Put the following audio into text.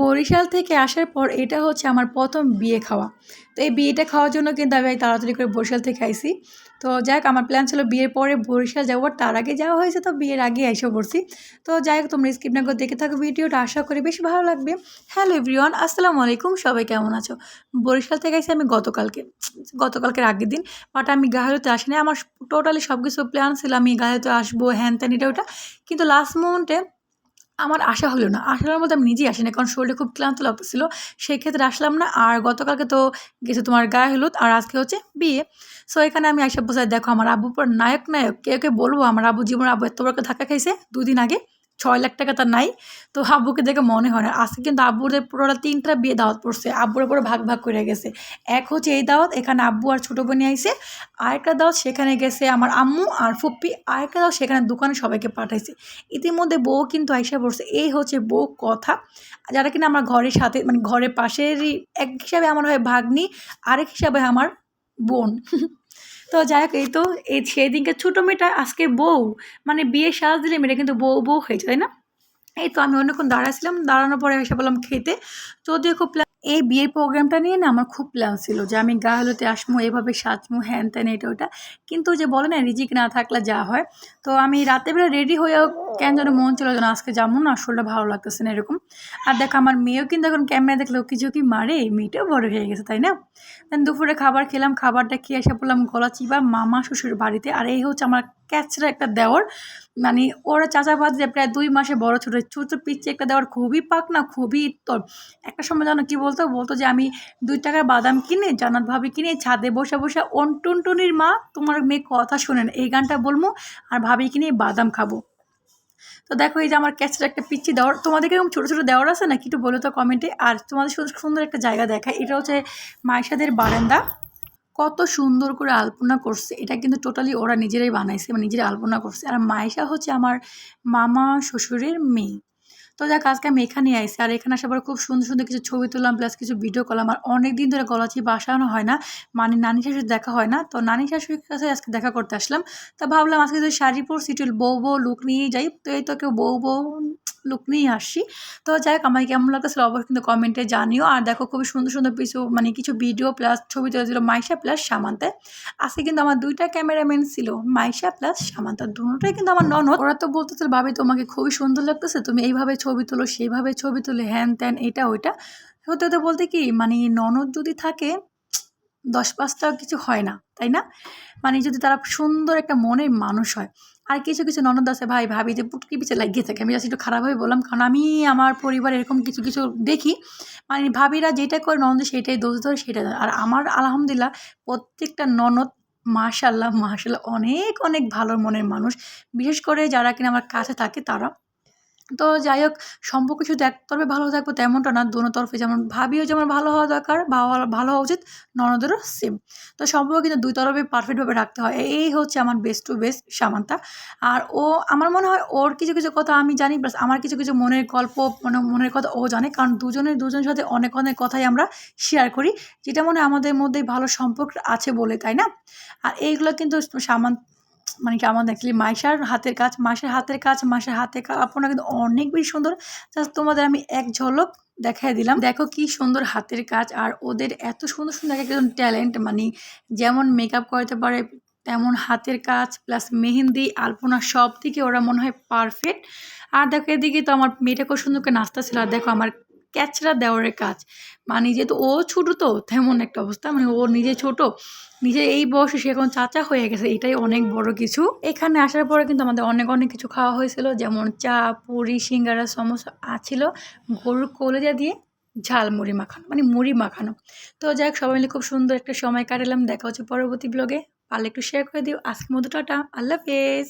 বরিশাল থেকে আসার পর এটা হচ্ছে আমার প্রথম বিয়ে খাওয়া। তো এই বিয়েটা খাওয়ার জন্য কিন্তু আমি তাড়াতাড়ি করে বরিশাল থেকে আইসি তো যাই আমার প্ল্যান ছিল বিয়ের পরে বরিশাল যাব তার আগে যাওয়া হয়েছে তো বিয়ের আগে এসে পড়ছি। তো যাই হোক, তোমরা স্কিপ না করে দেখে থাকো ভিডিওটা, আশা করি বেশ ভালো লাগবে। হ্যালো এভরিওয়ান আসসালামু আলাইকুম, সবাই কেমন আছো? বরিশাল থেকে আইসি আমি গতকালকে, গতকালকের আগের দিন বাট আমি গাহারিতে আসিনি। আমার টোটালি সব কিছু প্ল্যান ছিল, আমি গাহারিতে আসব, হ্যান ত্যান, এটা ওটা। কিন্তু লাস্ট মোমেন্টে আমার আসা হলো না। আসার মধ্যে আমি নিজেই আসিনি কারণ শরীরে খুব ক্লান্ত লাগতেছিল। সেক্ষেত্রে আসলাম না, আর গতকালকে তো গেছে তোমার গায়ে হলুদ, আর আজকে হচ্ছে বিয়ে। সো এখানে আমি আইসা বোঝাই দেখো আমার আব্বু পর নায়ক নায়ক কেউ কে বলব আমার আব্বু জীবন আব্বু এত বড় ধাক্কা খাইছে দুদিন আগে। ছয় লাখ টাকা তার নাই। তো আব্বুকে দেখে মনে হয় না। আজকে কিন্তু আব্বুদের পুরোটা তিনটা বিয়ে দাওয়াত পড়ছে, আব্বুর পুরো ভাগ ভাগ করে গেছে। এক হচ্ছে এই দাওয়াত, এখানে আব্বু আর ছোটো বোনে আইসে আরেকটা দাওয়াত সেখানে গেছে আমার আম্মু আর ফুপ্পি। আরেকটা দাওয়াত সেখানে দোকানে সবাইকে পাঠাইছে। ইতিমধ্যে বউ কিন্তু আইসা পড়ছে। এই হচ্ছে বউ কথা। যারা কিনা আমার ঘরের সাথে মানে ঘরের পাশেরই, এক হিসাবে আমার হয় ভাগ্নি, আরেক হিসাবে আমার বোন। তো যাই হোক এই তো, এই সেদিনকে ছোটো মেয়েটা আজকে বউ মানে বিয়ে সাজ দিলে মেয়েটা কিন্তু বউ বউ হয়েছে তাই না? এই তো আমি অনেকক্ষণ দাঁড়াছিলাম দাঁড়ানোর পরে এসে বললাম খেতে। যদিও খুব এই বিয়ের প্রোগ্রামটা নিয়ে না আমার খুব প্ল্যান ছিল যে আমি গা হলোতে আসব, এভাবে সাজমো হ্যান ত্যান এটা ওটা। কিন্তু যে বলে না, রিজিক না থাকলে যা হয়। তো আমি রাতেবেলা রেডি হয়েও কেন যেন মন ছিল যেন আজকে যাব না ভালো লাগতেছে না এরকম। আর দেখো, আমার মেয়েও কিন্তু এখন ক্যামেরা দেখলেও কিছু কি মারে? মেয়েটাও বড় হয়ে গেছে, তাই না? দেন দুপুরে খাবার খেলাম, খাবারটা খেয়ে এসে পড়লাম গলা চিবা মামা শ্বশুর বাড়িতে। আর এই হচ্ছে আমার ক্যাচরা একটা দেওয়ার মানে ওরা চাচা যে প্রায় দুই মাসে বড় ছোটো ছোটো পিচ্ছে একটা দেওয়ার খুবই পাক না, খুবই তোর। একটা সময় জানো কী বলতো বলতো যে আমি দুই টাকার বাদাম কিনে জানাত ভাবি কিনে ছাদে বসে বসে অন টুনটুনির মা তোমার মেয়ে কথা শোনেন এই গানটা বলব আর ভাবি কিনে বাদাম খাব। তো দেখো এই যে আমার ক্যাচের একটা পিচ্ছি দেওয়ার তোমাদেরকে এরকম ছোটো ছোটো দেওয়ার আছে না একটু বলো তো কমেন্টে। আর তোমাদের সুন্দর একটা জায়গা দেখায়। এটা হচ্ছে মাইশাদের বারান্দা। কত সুন্দর করে আলপনা করছে। এটা কিন্তু টোটালি ওরা নিজেরাই বানাইছে মানে নিজেরাই আলপনা করছে। আর মায়েশা হচ্ছে আমার মামা শ্বশুরের মেয়ে। তো যাক, আজকে আমি এখানেই আইসি আর এখানে আসার পর খুব সুন্দর সুন্দর কিছু ছবি তুললাম প্লাস কিছু ভিডিও করলাম। আর অনেক দিন ধরে গলাচি বাসানো হয় না মানে নানি শাশুড়ি দেখা হয় না। তো নানি শাশুড়ির কাছে আজকে দেখা করতে আসলাম। তা ভাবলাম আজকে যদি শাড়ি পরছি, একটু বউ বউ লুক নিয়েই যাই। তো এই তো কেউ বউ বউ লুক নিয়েই আসছি তো যাই হোক আমার কেমন লাগতেছিল অবশ্যই কিন্তু কমেন্টে জানিও। আর দেখো, খুবই সুন্দর সুন্দর কিছু মানে কিছু ভিডিও প্লাস ছবি তুলে দিল মাইশা প্লাস সামান্তে। আজকে কিন্তু আমার দুইটা ক্যামেরাম্যান ছিল, মাইশা প্লাস সামান্তা। দুটোটাই কিন্তু আমার ননদ। ওরা তো বলতেছিল ভাবি, তোমাকে খুবই সুন্দর লাগতেছে। তুমি এইভাবে ছবি তোলো, সেইভাবে ছবি তুলে, হ্যান ত্যান, এটা, ওইটা। হতে হতে বলতে কি মানে ননদ যদি থাকে দশ পাঁচটা কিছু হয় না, তাই না? মানে যদি তারা সুন্দর একটা মনের মানুষ হয়। আর কিছু কিছু ননদ আছে, ভাই, ভাবি, যে পুটকি পিছে লাগিয়ে থাকে। আমি জাস্ট একটু খারাপভাবে বললাম, কারণ আমি আমার পরিবার এরকম কিছু কিছু দেখি। মানে ভাবিরা যেটা করে, ননদ সেটাই দোষ ধরে, সেটাই আর আমার আলহামদুলিল্লাহ প্রত্যেকটা ননদ মাশাল্লাহ মাশাল্লাহ অনেক অনেক ভালো মনের মানুষ। বিশেষ করে যারা কিনা আমার কাছে থাকে, তারা তো যাই হোক সম্পর্ক শুধু এক তরফে ভালো থাকব তেমনটা না, দোনো তরফে যেমন ভাবিও যেমন ভালো হওয়া দরকার, ভালো ভালো হওয়া উচিত, ননদেরও সেম তো সম্পর্ক কিন্তু দুই তরফে পারফেক্টভাবে রাখতে হয়, এই হচ্ছে আমার বেস্ট টু বেস্ট সামান্তা। আর ও, আমার মনে হয় ওর কিছু কিছু কথা আমি জানি প্লাস আমার কিছু কিছু মনের গল্প মানে মনের কথা ও জানে, কারণ দুজনের দুজনের সাথে অনেক অনেক কথাই আমরা শেয়ার করি, যেটা মনে আমাদের মধ্যে ভালো সম্পর্ক আছে বলে, তাই না? আর এইগুলো কিন্তু সামান্ত মানে কি আমাদের অ্যাকচুয়ালি মাইশার হাতের কাজ, মাসের হাতের কাজ, মাসের হাতের কাজ, আপনারা কিন্তু অনেক বেশি সুন্দর। জাস্ট তোমাদের আমি এক ঝলক দেখাই দিলাম। দেখো কি সুন্দর হাতের কাজ, আর ওদের এত সুন্দর সুন্দর একজন ট্যালেন্ট মানে যেমন মেকআপ করতে পারে, তেমন হাতের কাজ প্লাস মেহেন্দি, আলপনা সব দিকে ওরা মনে হয় পারফেক্ট আর দেখো এদিকে তো আমার মেয়েটা খুব সুন্দর করে নাস্তা ছিল আর দেখো আমার ক্যাচরা দেওয়ারের কাজ। মানে যেহেতু ও ছোটো তো, তেমন একটা অবস্থা। মানে ও নিজে ছোট, নিজে এই বয়সে সে এখন চাচা হয়ে গেছে, এটাই অনেক বড় কিছু। এখানে আসার পরে কিন্তু আমাদের অনেক অনেক কিছু খাওয়া হয়েছিল, যেমন চা, পুরি, সিঙ্গারা সমস্যা আছিল, গরুর কলেজা দিয়ে ঝাল, মুড়ি মাখানো মানে মুড়ি মাখানো। তো যাই হোক, সবাই মিলে খুব সুন্দর একটা সময় কাটালাম। দেখা হচ্ছে পরবর্তী ব্লগে পারলে একটু শেয়ার করে দিও। আজকের মতো টাটা। আল্লাহ হাফেজ।